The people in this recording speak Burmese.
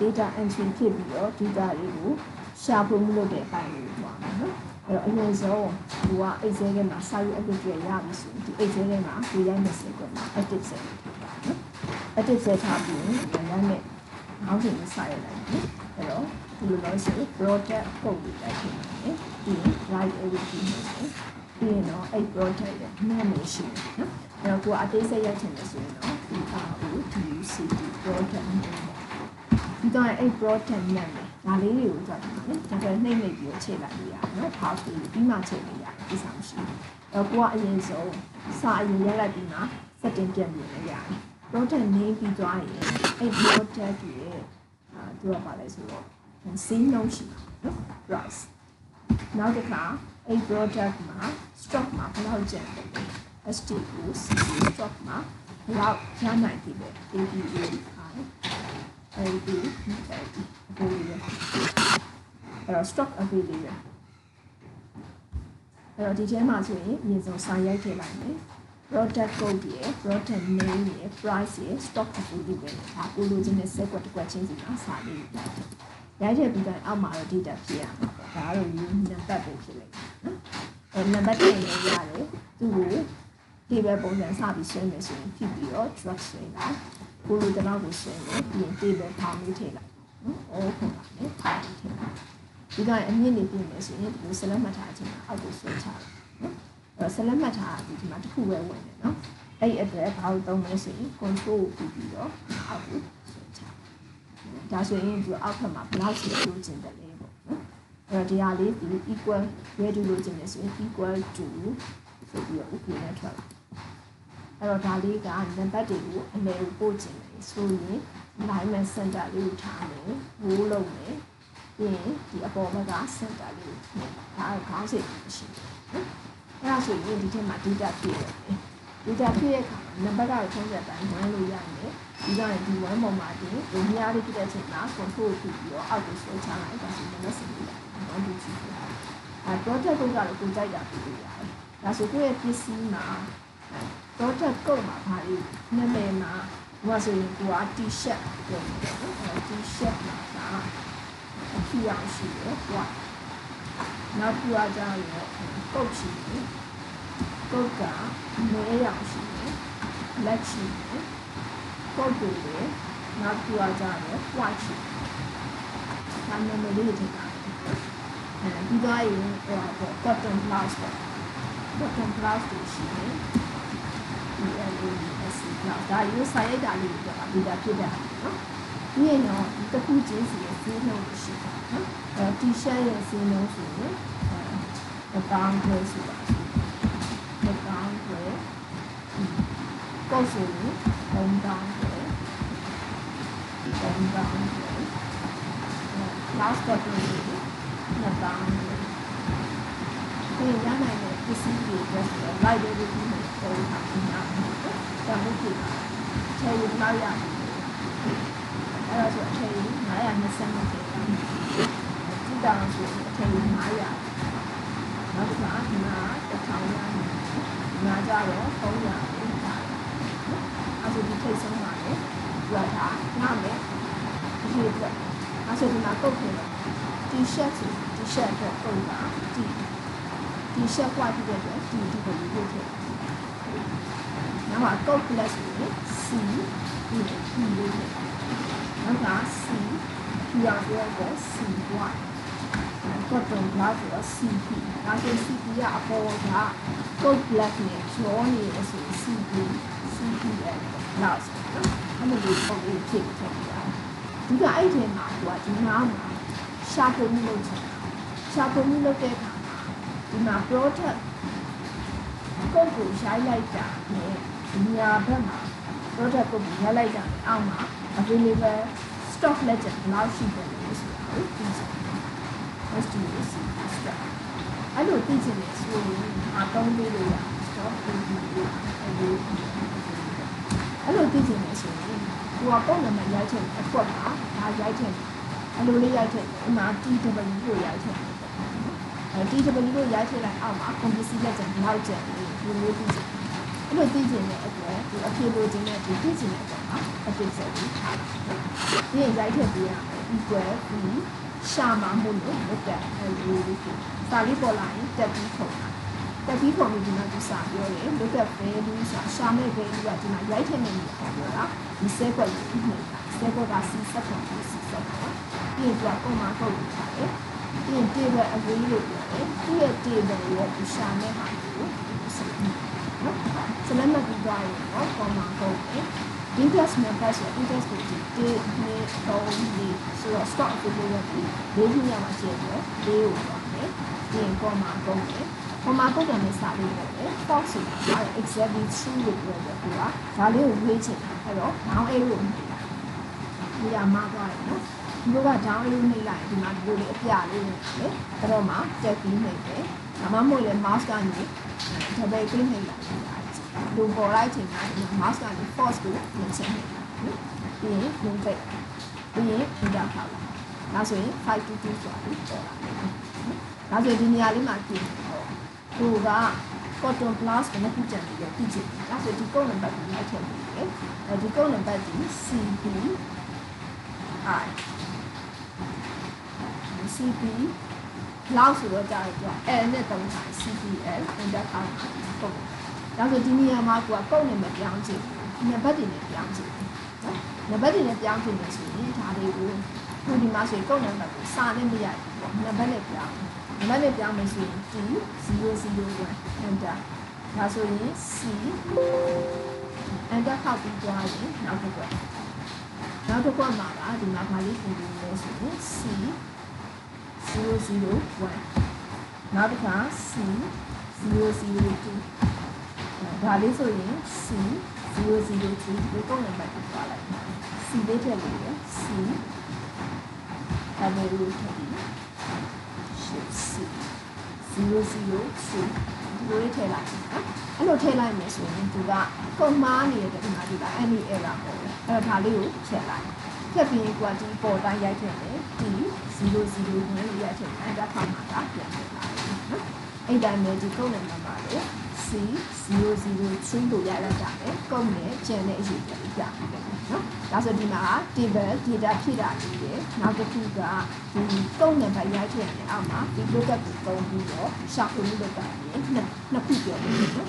data entry ဖြစ်ပြီးတော့ data တွေကိုရှာဖွေမှုလုပ်တဲ့အပိုင်းကိုသွားမှာနော်အဲ့တော့အရင်ဆုံးဒီက Excel ထဲမှာစာရွက် update တွေရပြီဆိုရင်ဒီ Excel ထဲမှာကိုရိုက်မယ်စကွက်မှာ active set ထားတာနော် active set ထားပြီးရင်ရမ်းနဲ့နောက်ဆုံးကိုစာရိုက်လိုက်နော်အဲ့တော့ဒီလိုလို့ရှိရင် project code တွေတိုက်ထည့်မယ်ပြီးရင် write everything နဲ့ပြီးရင်တော့အဲ့ project ရဲ့နာမည်ရှိတယ်နော်အဲ့တော့ကိုကအသေးစိတ်ရိုက်ချင်တယ်ဆိုရင်တော့ PRODUCT project name ဒီ တော့အဲ့ project name ဒါလေးတွေကိုကြောက်တယ်နော်ဒါပေမဲ့နှိမ့်နှိမ့်ပြီးချိန်လိုက်ရအောင်နော် house ပြီးပြီးမှချိန်လိုက်ရဒီဆောင်ရှိတယ်အဲ့ကိုကအရင်ဆုံးစာအရင်ရိုက်လိုက်ပြီးမှ setting ပြန်ပြင်လိုက်ရတယ် project name ပြီးသွားရင်အဲ့ project ရဲ့အာသူကပါလဲဆိုတော့ဈေးနှုန်းရှိတယ်နော် price နောက်တစ်ခါအဲ့ project မှာ stock မှာဘယ်လောက်ကျန်တယ်လဲ STO stock မှာဘယ်လောက်ရနိုင်ပြီလဲ ADA အဲ့ဒီအဲ့ဒီဘယ်လိုလဲအဲ့တော့ stock available အဲ့တော့ဒီထဲမှာဆိုရင်အရင်ဆုံးစာရိုက်ထည့်လိုက်မယ် product code ရယ် product name ရယ် price ရယ် stock available ဒါကိုလိုချင်တဲ့ set ကွက်တစ်ကွက်ချင်းစီမှာစာလေးရိုက်ထည့်ရိုက်ထည့်ပြီးတော့အောက်မှာတော့ data ဖြစ်ရမှာပေါ့ဒါကတော့ new number ပဲဖြစ်လိမ့်မယ်နော်အဲ number တင်နေရတယ်သူ့ကို table ပုံစံစပြီးဆွဲမယ်ဆိုရင်ဖြစ်ပြီးတော့ drag ဆွဲလိုက် ကိုလိုတဲ့လောက်ကိုဆွဲမယ်ပြီးရင် table ဖောင်လေးထည့်လိုက်နော် all ခုပါမယ်ဖောင်လေးထည့်လိုက်ဒီကအမြင့်နေပြင်မယ်ဆိုရင်ဒီလို select မှတ်ထားခြင်းအောက်ကိုဆွဲချလိုက်နော်အဲ select မှတ်ထားပြီးဒီမှာတစ်ခုပဲဝင်တယ်နော်အဲ့ဒီအတွက်ဘာလို့သုံးမလဲဆိုရင် control ကိုပြီးပြီးတော့အောက်ကိုဆွဲချဒါဆိုရင်ဒီအောက်ဘက်မှာဘယ်လောက်ရှိလို့ကျင်တယ်လဲပေါ့နော်အဲ့တော့ဒီဟာလေးဒီ equal ready လို့ကျင်တယ်ဆိုရင် equal to ဆိုပြီးတော့ okay နဲ့ထွက်လာ အဲ့တော့ဒါလေးကနံပါတ်တွေကိုအလဲကိုပို့ကျင်တယ်ဆိုရင် alignment center လေးကိုထားမယ် row လုပ်မယ်ပြီးရင်ဒီအပေါ်ဘက်က center လေးကိုထည့်ဒါကခေါင်းစိတ်ရှိတယ်နော်အဲ့ဒါဆိုရင်ဒီထဲမှာ data ပြည့်တယ် data ပြည့်ရဲ့အခါနံပါတ်ကတော့ထုံးစံတိုင်းဝမ်းလို့ရမယ်ဒီကရင်ဒီဝမ်းပေါ်မှာဒီဒီမြားလေးပြည့်တဲ့အချိန်မှာ control ပြီးပြီးတော့အောက်ကိုဆွဲချလိုက်ဒါဆိုရင်လည်းစင်ပြီးတယ်ဘာလို့ကြည့်လဲအဲ project ကတော့ကိုကြိုက်တာပြည့်ရတယ်ဒါဆိုကိုယ့်ရဲ့ပစ္စည်းမှာ project ကုတ်မှာဘာလို့နာမည်မှာဟိုဆိုရင်ကိုက t-shirt ပြောတယ်နော်အဲ t-shirt မှာကအဖြူအောင်ရှိတယ်ဟိုကနောက်ပြကြရောကုတ်ရှိတယ်ကုတ်ကမဲရောင်ရှိတယ်လက်ရှိတယ်ကုတ်တွေလည်းနောက်ပြကြရော white ရှိတယ်ဒါနာမည်လေးတွေထားတယ်အဲပြီးတော့ရင်ဟိုပေါ့ cotton blouse ပေါ့ cotton blouse တွေရှိတယ် PLAS လောက်ဒါရိုးစာရိုက်တာလေးတွေတော့ဒီတာဖြစ်တာနော်ပြီးရင်တော့တစ်ခုချင်းစီရဲ့ဈေးနှုန်းရှိတာနော်အဲ T-shirt ရဲ့ဈေးနှုန်းဆိုရင်အဲတောင်းခွဲဆိုတာရှိတယ်တောင်းခွဲကောက်ဆိုရင်ဘုံတောင်းခွဲဘုံတောင်းခွဲ last button လေးနှစ်တောင်းခွဲဒီရနိုင်တဲ့ ပစ္စည်းတွေတော့ light တွေပြီးနေပေါ်တာညာတမှုဖြစ်ချေယူလောက်ရအဲ့ဒါဆိုအချိန်920ကျကြည့်တာဆိုအချိန်900နောက်တစ်ခါဒီမှာ1000ရနာကြတော့300ပြန်တာအဲ့ဒါဒီထိတ်ဆုံးပါလေကြွားတာနားမယ်ဒီအတွက်အဲ့ဆိုဒီမှာကုတ်ပြင်တော့ t-shirt ဆို t-shirt တော့ကုတ်တာ ဒီ t-shirt ကွာပြီးတဲ့အတွက်ဒီဒီကိုရွေးထည့်နောက်က coat plus ကို C ဒီဒီလေးထည့်နောက်က C ဒီအောင်ပြောတော့ C ကွာ cotton blouse ဆိုတော့ CP ဒါဆို CP ကအပေါ်က coat plus နဲ့ကျော်နေလို့ဆို CP CP ရဲ့ blouse အဲ့လိုလေးပုံလေးဖြစ်ထည့်ပြတာဒီကအဲ့ဒီမှာသူကဒီနားမှာရှာပုံမှုလုပ်ချင်တာရှာပုံမှုလုပ်တဲ့အခါ ဒီမှာ product ကိုကိုရိုက်လိုက်တာနဲ့ညာဘက်မှာ product ကိုရိုက်လိုက်တာနဲ့အောက်မှာ available stock legend ဘယ်လောက်ရှိတယ်လို့ဆိုတာကိုသိချင်တယ်။ STC stock အဲ့လိုသိချင်တယ်ဆိုရင်အကောင်းလေးလို့ရ stock ကိုဒီလိုအဲ့လိုအဲ့လိုသိချင်တယ်ဆိုရင်ကိုကပုံနံပါတ်ရိုက်ချင်အကွက်မှာဒါရိုက်ချင်အဲ့လိုလေးရိုက်ချင်အမှ TW ကိုရိုက်ချင်အဲ TW ကိုရိုက်ထည့်လိုက်အောက်မှာ composite လက်ကျန်ဘယ်လောက်ကျန်လဲဒီလိုသိချင်အဲအဲ့လိုသိကျင်တဲ့အတွက်ဒီအဖြစ်လိုချင်တဲ့ဒီသိကျင်တဲ့အပေါ်မှာအဖြစ်ဆက်ပြီးထားတာဒီရင်ရိုက်ထည့်ပေးရမယ် equal ပြီးရှာမှာမို့လို့လုပ်တဲ့အဲဒီလိုဖြစ်စာလေးပေါ်လာရင်တက်ပြီးခုံတာတက်ပြီးခုံပြီးဒီမှာသူစာပြောတယ် look at value ဆိုတာရှာမဲ့ value ကဒီမှာရိုက်ထည့်နေနေတာပြောတာဒီစက်ကွက်ကိုနေတာစက်ကွက်က C စက်ကွက်ကို C စက်ကွက်ပြီးရင်သူကပုံမှန်ကုတ်လို့ထားတယ် ပြီးရင် table array လို့ပြောတယ်သူ့ရဲ့ table ရဲ့ဒီရှာမဲ့ဟာကိုဆက်ပြီးနော်ဆက်လက်မှတ်ပြီးသွားရင်တော့ပုံမှန်ကုတ်တယ် interest နဲ့ price ဆို interest ကိုဒီဒီနေ့တော့ဒီဆိုတော့ stock ကိုပြောရပြီးလေးခုရမှာကျည့်တယ်လေးကိုပါမယ်ပြီးရင်ပေါ်မှာကုန်တယ်ပေါ်မှာကုန်တယ်နဲ့စာလေးပဲ stock ဆိုတာဒါ exactly true လို့ပြောတယ်သူကဒါလေးကိုရွေးချင်တာအဲ့တော့ down arrow ကိုနှိပ်လိုက်ဒီကမှားသွားတယ်နော် ဒီလိုက down arrow နှိပ်လိုက်ဒီမှာဒီလိုလေးအပြလေးနဲ့လေအဲ့တော့မှတက်ပြီးနှိပ်တယ်ဒါမှမဟုတ်လေ mouse ကနေ double click နှိပ်လိုက်လူပေါ်လိုက်ချိန်မှာဒီ mouse ကနေ force ကိုပြင်ဆင်နေတယ်နော်ပြီးရင် move back ပြီးရင် enter ထားလိုက်ဒါဆိုရင်522ဆိုတာပြီးပေါ်လာတယ်နော်ဒါဆိုဒီနေရာလေးမှာပြင်တော့သူက cotton plus ကိုနှစ်ခုကြံပြီးတော့ပြည့်ချင်တယ်ဒါဆိုဒီကုန်းနံပါတ်ကိုလိုက်ထည့်ပြီးတယ်အဲဒီကုန်းနံပါတ်ဒီ CB I CB လောက်ဆိုတော့ကြာတော့ L နဲ့တုံးထား CPL enter ထားတာပုံဒါဆိုဒီနေရာမှာကိုကကုတ်နေမပြောင်းချင်ဘူးနံပါတ်တွေနဲ့ပြောင်းချင်တယ်နော်နံပါတ်တွေနဲ့ပြောင်းချင်တယ်ဆိုရင်ဒါလေးကိုခုဒီမှာဆိုရင်ကုတ်နံပါတ်ကိုစာနဲ့မရဘူးပေါ့နံပါတ်နဲ့ပြောင်းနံပါတ်နဲ့ပြောင်းမယ်ဆိုရင် T 001 enter ဒါဆိုရင် C enter ခောက်ပြီးသွားရင်နောက်တစ်ခုနောက်တစ်ခုမှာကဒီမှာဘာလေးပြင်ပြီးလဲဆိုရင် C 001နောက်တစ်ခါ C 002ဒါလေးဆိုရင် C 002ဒီကုန်းနံပါတ်ကိုသွားလိုက် C လေးထည့်လို့ရ C ဒါမျိုးလို့ထည့်ပြီး shift C 002ဒီလိုလေးထည့်လိုက်နော်အဲ့လိုထည့်လိုက်မယ်ဆိုရင်သူကကုန်းမားနေတဲ့ဒီမှာဒီက any error ပေါ့လေအဲ့တော့ဒါလေးကိုထည့်လိုက်ဖြတ်ပြီးကွာဒီပေါ်တိုင်းရိုက်ထည့်တယ်ဒီ 00နဲ့ရိုက်ထည့်တယ်အဲ့ဒါခါမှာဒါပြန်ထည့်လိုက်နော်အဲ့တိုင်းပဲဒီကုန်းနံပါတ်ပါလေ C 003ကိုရလိုက်တာပဲကုန်းနဲ့ကျန်တဲ့အရေးကြီးပြပြတယ်နော်ဒါဆိုဒီမှာ table data ဖြည့်တာကြီးတယ်နောက်တစ်ခုကဒီကုန်းနံပါတ်ရိုက်ထည့်ရတယ်အောက်မှာဒီ lookup ကိုပုံပြီးတော့ shuffle လုပ်တာရင်နှစ်နှစ်ခုပြောတယ်နော်